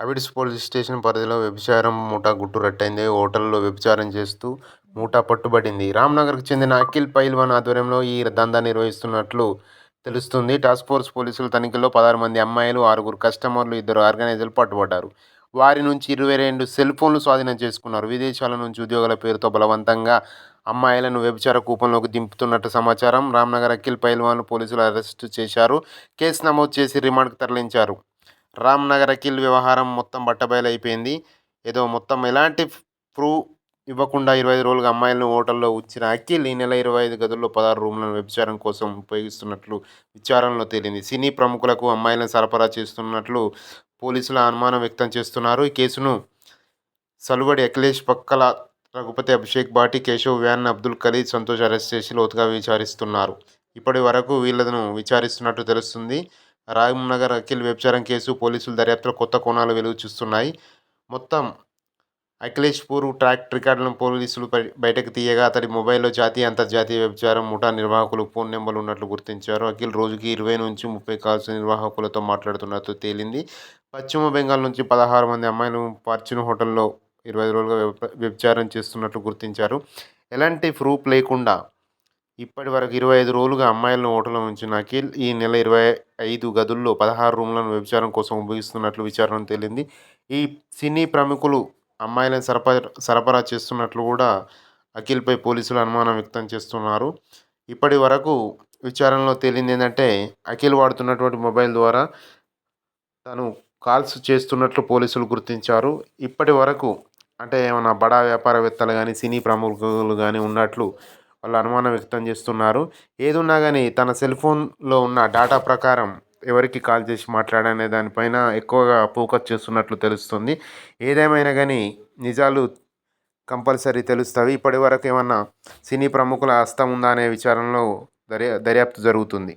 Abids police station పరిధిలో వ్యభిచారం ముఠా గుట్టు రట్టయింది. హోటల్లో వ్యభిచారం చేస్తూ ముఠా పట్టుబడింది. రామ్నగర్కు చెందిన అఖిల్ పైల్వాన్ ఆధ్వర్యంలో ఈ దందా నిర్వహిస్తున్నట్లు తెలుస్తుంది టాస్క్ ఫోర్స్ పోలీసుల తనిఖీలో పదహారు మంది అమ్మాయిలు, ఆరుగురు కస్టమర్లు, ఇద్దరు ఆర్గనైజర్లు పట్టుబడ్డారు. వారి నుంచి ఇరవై రెండు సెల్ ఫోన్లు స్వాధీనం చేసుకున్నారు. విదేశాల నుంచి ఉద్యోగుల పేరుతో బలవంతంగా అమ్మాయిలను వ్యభిచార కూపంలోకి దింపుతున్నట్టు సమాచారం. రామ్నగర్ అఖిల్ పైల్వాన్ పోలీసులు అరెస్టు చేశారు. కేసు నమోదు చేసి రిమాండ్కు తరలించారు. రాంనగర్ అఖిల్ వ్యవహారం మొత్తం బట్టబయలు అయిపోయింది. ఏదో మొత్తం ఎలాంటి ప్రూఫ్ ఇవ్వకుండా ఇరవై ఐదు రోజులుగా అమ్మాయిలను హోటల్లో ఉంచిన అఖిల్ ఈ నెల ఇరవై ఐదు గదుల్లో పదహారు రూమ్లను వ్యభిచారం కోసం ఉపయోగిస్తున్నట్లు విచారణలో తేలింది. సినీ ప్రముఖులకు అమ్మాయిలను సరఫరా చేస్తున్నట్లు పోలీసులు అనుమానం వ్యక్తం చేస్తున్నారు. ఈ కేసును సలువడి అఖిలేష్ పక్కల రఘుపతి, అభిషేక్ భాటి, కేశవ్ వ్యాన్, అబ్దుల్ ఖలీద్ సంతోష్ అరెస్ట్ చేసి లోతుగా విచారిస్తున్నారు. ఇప్పటి వరకు వీళ్ళను విచారిస్తున్నట్టు తెలుస్తుంది రాంనగర్ అఖిల్ వ్యభిచారం కేసు పోలీసుల దర్యాప్తులో కొత్త కోణాలు వెలుగు చూస్తున్నాయి. మొత్తం అఖిలేష్పూర్ ట్రాక్ రికార్డులను పోలీసులు బయటకు తీయగా అతడి మొబైల్లో జాతీయ, అంతర్జాతీయ వ్యభిచారం ముఠా నిర్వాహకులు ఫోన్ నెంబర్లు ఉన్నట్లు గుర్తించారు. అఖిల్ రోజుకి ఇరవై నుంచి ముప్పై కాల్స్ నిర్వాహకులతో మాట్లాడుతున్నట్టు తేలింది. పశ్చిమ బెంగాల్ నుంచి పదహారు మంది అమ్మాయిలు ఫార్చ్యూన్ హోటల్లో ఇరవై ఐదు రోజులుగా వ్యభిచారం చేస్తున్నట్లు గుర్తించారు. ఎలాంటి ప్రూఫ్ లేకుండా ఇప్పటి వరకు ఇరవై ఐదు రోజులుగా అమ్మాయిలను ఓటలో ఉంచిన అఖిల్ ఈ నెల ఇరవై ఐదు గదుల్లో పదహారు రూమ్లను వ్యభిచారం కోసం ఉపయోగిస్తున్నట్లు విచారణ తేలింది. ఈ సినీ ప్రముఖులు అమ్మాయిలను సరఫరా సరఫరా చేస్తున్నట్లు కూడా అఖిల్పై పోలీసులు అనుమానం వ్యక్తం చేస్తున్నారు. ఇప్పటి వరకు విచారణలో తేలిందేంటంటే అఖిల్ వాడుతున్నటువంటి మొబైల్ ద్వారా తను కాల్స్ చేస్తున్నట్లు పోలీసులు గుర్తించారు. ఇప్పటి వరకు అంటే ఏమైనా బడా వ్యాపారవేత్తలు కానీ సినీ ప్రముఖులు కానీ ఉన్నట్లు వాళ్ళు అనుమానం వ్యక్తం చేస్తున్నారు. ఏదున్నా కానీ తన సెల్ఫోన్లో ఉన్న డేటా ప్రకారం ఎవరికి కాల్ చేసి మాట్లాడనే దానిపైన ఎక్కువగా ఫోకస్ చేస్తున్నట్లు తెలుస్తుంది ఏదేమైనా కానీ నిజాలు కంపల్సరీ తెలుస్తుంది ఇప్పటి వరకు ఏమన్నా సినీ ప్రముఖుల హస్తం ఉందా అనే విచారణలో దర్యాప్తు జరుగుతుంది.